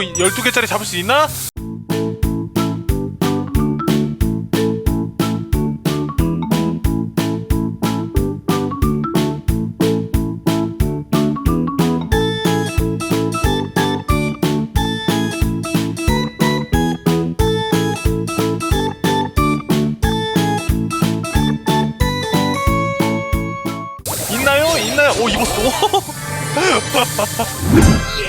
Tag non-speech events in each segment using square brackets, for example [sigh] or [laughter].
놓고 12개짜리 잡을 수 있나? 있나요? 있나요? 오 입었어. [laughs]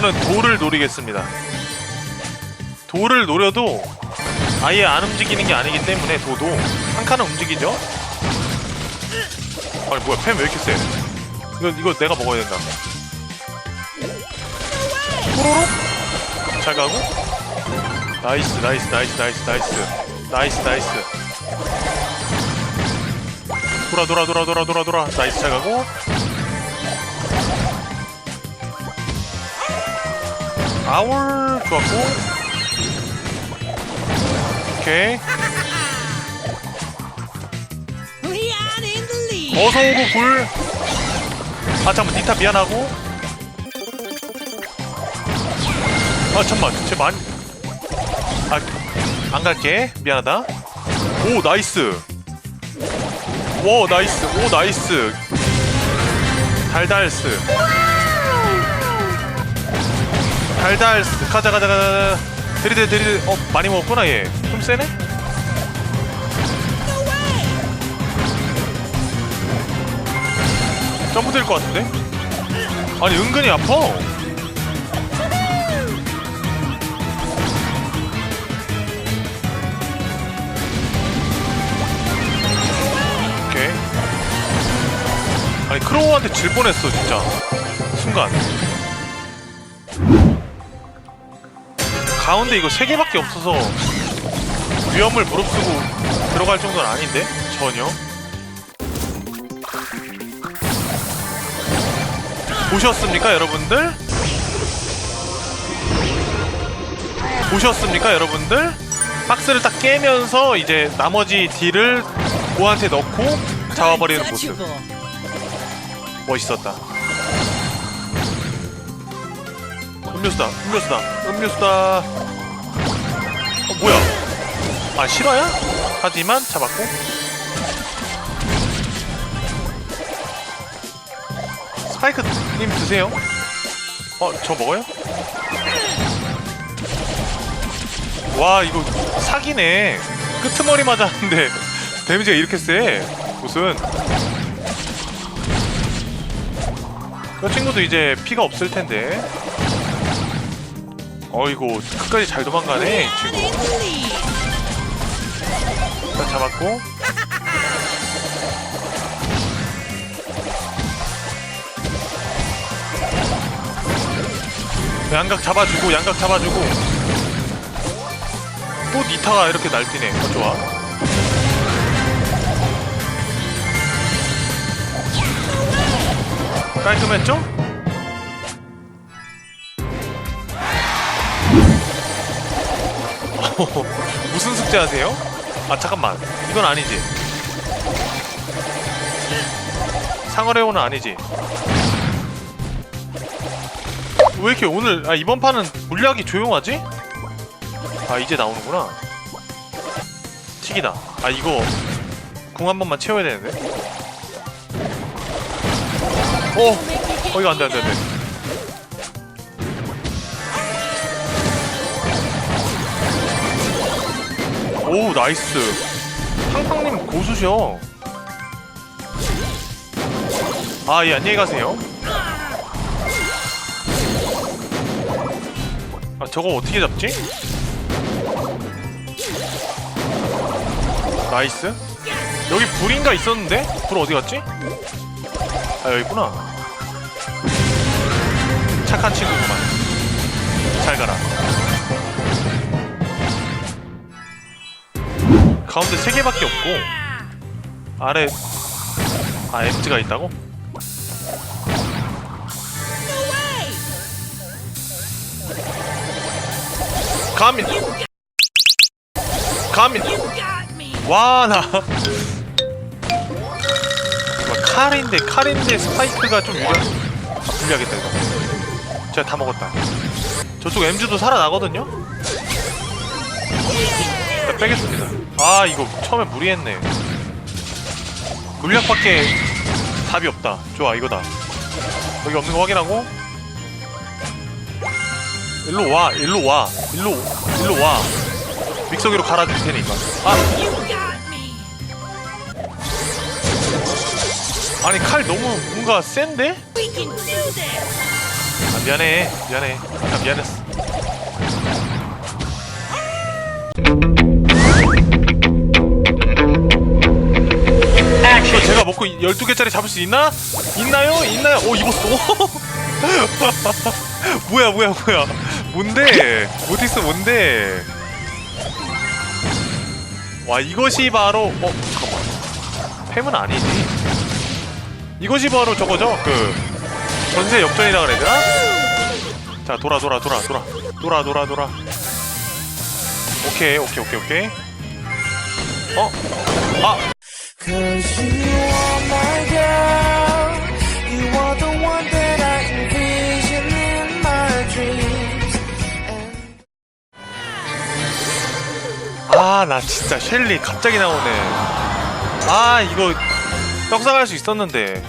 저는 돌을 노리겠습니다. 돌을 노려도 아예 안 움직이는 게 아니기 때문에 도도 한 칸은 움직이죠. 아니 뭐야 펜왜 이렇게 세? 이거 이거 내가 먹어야 된다. 호로록 잘 가고 나이스 나이스 나이스 나이스 나이스 나이스 나이스 돌아 돌아 돌아 돌아 돌아 돌아 나이스 잘 가고 아울 좋았고 오케이 We are in the lead. 어서 오고 굴. 아 잠깐 니타 미안하고. 아 잠만 쟤 많이. 아 안 갈게 미안하다. 오 나이스. 오 나이스 오 나이스. 달달스. 달달스 가자 가자 가자. 들이대 들이대 어 많이 먹었구나 얘. 좀 세네. 점프 될 것 같은데? 아니 은근히 아파. 오케이. 아니 크로우한테 질 뻔했어 진짜. 순간. 가운데 이거 세 개밖에 없어서 위험을 무릅쓰고 들어갈 정도는 아닌데 전혀. 보셨습니까 여러분들? 보셨습니까 여러분들? 박스를 딱 깨면서 이제 나머지 딜을 모한테 넣고 잡아버리는 모습. 멋있었다 음료수다 음료수다 음료수다. 어 뭐야? 아 실화야? 하지만 잡았고. 스파이크님 드세요. 어 저 먹어요? 와 이거 사기네. 끄트머리 맞았는데 [laughs] 데미지가 이렇게 세? 무슨? 이 친구도 이제 피가 없을 텐데 어이구 끝까지 잘 도망가네 친구. 일단 잡았고. 양각 잡아주고 양각 잡아주고. 또 니타가 이렇게 날뛰네. 어, 좋아. 깔끔했죠? [laughs] 무슨 숙제 하세요? 아 잠깐만 이건 아니지 상어레오는 아니지 왜 이렇게 오늘 아 이번 판은 물약이 조용하지? 아 이제 나오는구나 튀기다 아 이거 궁 한 번만 채워야 되는데 어! 어 이거 안돼 안돼 안돼 오 나이스. 팡팡님 고수셔. 아 예 안녕히 가세요. 아 저거 어떻게 잡지? 나이스. 여기 불인가 있었는데? 불 어디 갔지? 아 여기 있구나. 착한 친구구만. 잘 가라 가운데 세 개밖에 없고 아래 아 엠즈가 있다고? 가민. 가민. 와나. 칼인데 칼인데 스파이크가 좀 유리 아, 불리하겠다 이거. 제가 다 먹었다. 저쪽 엠즈도 살아나거든요? 일단 빼겠습니다 아 이거 처음에 무리했네. 물약밖에 답이 없다. 좋아 이거다. 여기 없는 거 확인하고. 일로 와 일로 와 일로 일로 와. 믹서기로 갈아줄 테니까 아. 아니 칼 너무 뭔가 센데? 아, 미안해 미안해. 아, 미안했어 먹고 12개짜리 잡을 수 있나? 있나요? 있나요? 오 입었어 [laughs] 뭐야 뭐야 뭐야. 뭔데? 모티스 뭔데? 와 이것이 바로 어 잠깐만. 팸은 아니지? 이것이 바로 저거죠? 그 전세 역전이라 그래야 되나? 자 돌아 돌아 돌아 돌아. 돌아 돌아 돌아. 오케이 오케이 오케이 오케이. 어? 아 아 나 진짜 셸리 갑자기 나오네 아 이거 떡상할 수 있었는데.